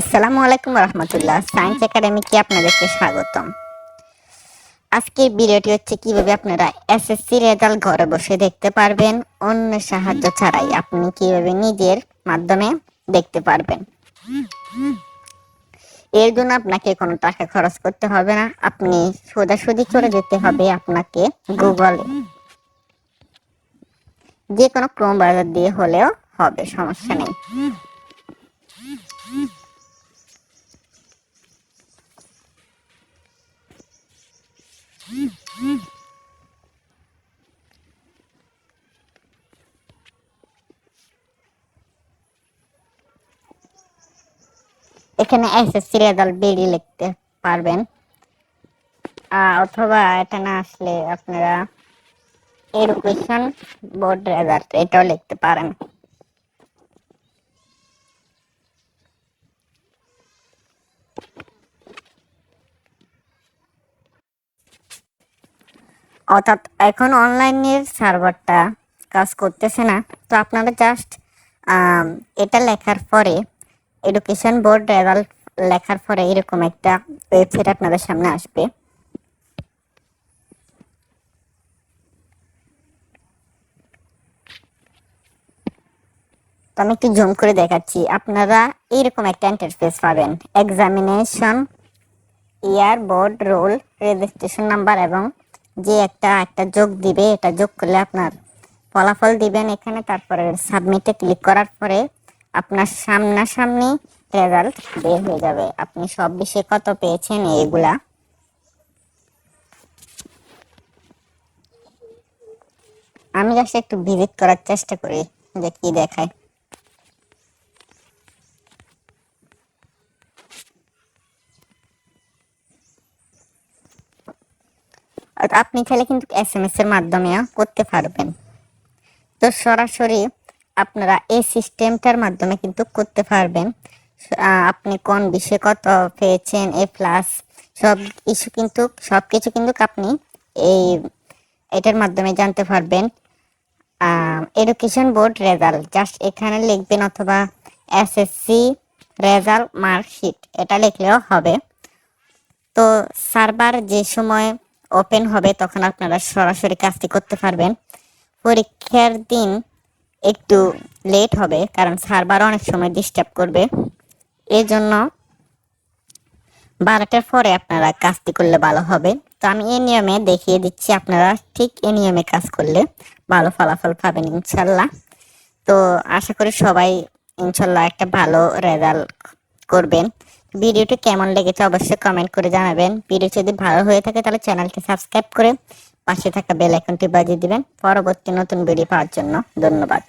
আসসালামু আলাইকুম রহমতুল্লাহ। সায়েন্স একাডেমিকে আপনাদেরকে স্বাগতম। আজকের ভিডিওটি হচ্ছে কীভাবে আপনারা এসএসসি রেজাল্ট ঘরে বসে দেখতে পারবেন, অন্য সাহায্য ছাড়াই আপনি কীভাবে নিজের মাধ্যমে দেখতে পারবেন। এর জন্য আপনাকে কোনো টাকা খরচ করতে হবে না, আপনি সোজাসুজি চলে যেতে হবে আপনাকে গুগলে যে কোনো ক্রোম ব্রাউজার দিয়ে হলেও হবে, সমস্যা নেই। এখানে এসএসসি রেজাল্ট বেরিয়ে লিখতে পারবেন। অথবা এটা না আসলে আপনারা এডুকেশন বোর্ড রেজাল্ট এটাও লিখতে পারেন। অর্থাৎ এখন অনলাইনের সার্ভারটা কাজ করতেছে না। তো আপনারা জাস্ট এটা লেখার পরে এডুকেশন বোর্ড রেজাল্ট লেখার পরে এরকম একটা ওয়েবসাইট আপনাদের সামনে আসবে। তো আমি একটু জুম করে দেখাচ্ছি। আপনারা এইরকম একটা ইন্টারফেস পাবেন। Examination year board roll registration number এবং যে একটা একটা যোগ দিবে, এটা যোগ করলে আপনার ফলাফল দিবেন এখানে। তারপরে সাবমিটে ক্লিক করার পরে আপনার সামনাসামনি রেজাল্ট বের হয়ে যাবে। আপনি সব বিষয়ে কত পেয়েছেন এগুলা? আমি জাস্ট একটু ভিজিট করার চেষ্টা করি, যে কি দেখায়। আপনি চাইলে কিন্তু এস এম এস এর মাধ্যমেও করতে পারবেন। তো সরাসরি আপনারা এই সিস্টেমটার মাধ্যমে কিন্তু করতে পারবেন। আপনি কোন বিষয়ে কত পেয়েছেন, এ প্লাস সব কিছু কিন্তু, সব কিছু কিন্তু আপনি এই, এটার মাধ্যমে জানতে পারবেন। এডুকেশন বোর্ড রেজাল্ট জাস্ট এখানে লিখবেন অথবা এসএসসি রেজাল্ট মার্কশিট এটা লিখলেও হবে। তো সার্ভার যে সময় ওপেন হবে, তখন আপনারা সরাসরি কাজটি করতে পারবেন। পরীক্ষার দিন একটু লেট হবে, কারণ সার্ভার অনেক সময় ডিস্টার্ব করবে। এই জন্য বারোটার পরে আপনারা কাজটি করলে ভালো হবে। তো আমি এই নিয়মে দেখিয়ে দিচ্ছি, আপনারা ঠিক এই নিয়মে কাজ করলে ভালো ফলাফল পাবেন ইনশাল্লাহ। তো আশা করি সবাই ইনশাল্লাহ একটা ভালো রেজাল্ট করবেন। ভিডিওটি কেমন লেগেছে অবশ্যই কমেন্ট করে জানাবেন। ভিডিও যদি ভালো হয়ে থাকে তাহলে চ্যানেলটি সাবস্ক্রাইব করে পাশে থাকা বেল আইকনটি বাজিয়ে দিবেন। পরবর্তী নতুন ভিডিও পাওয়ার জন্য ধন্যবাদ।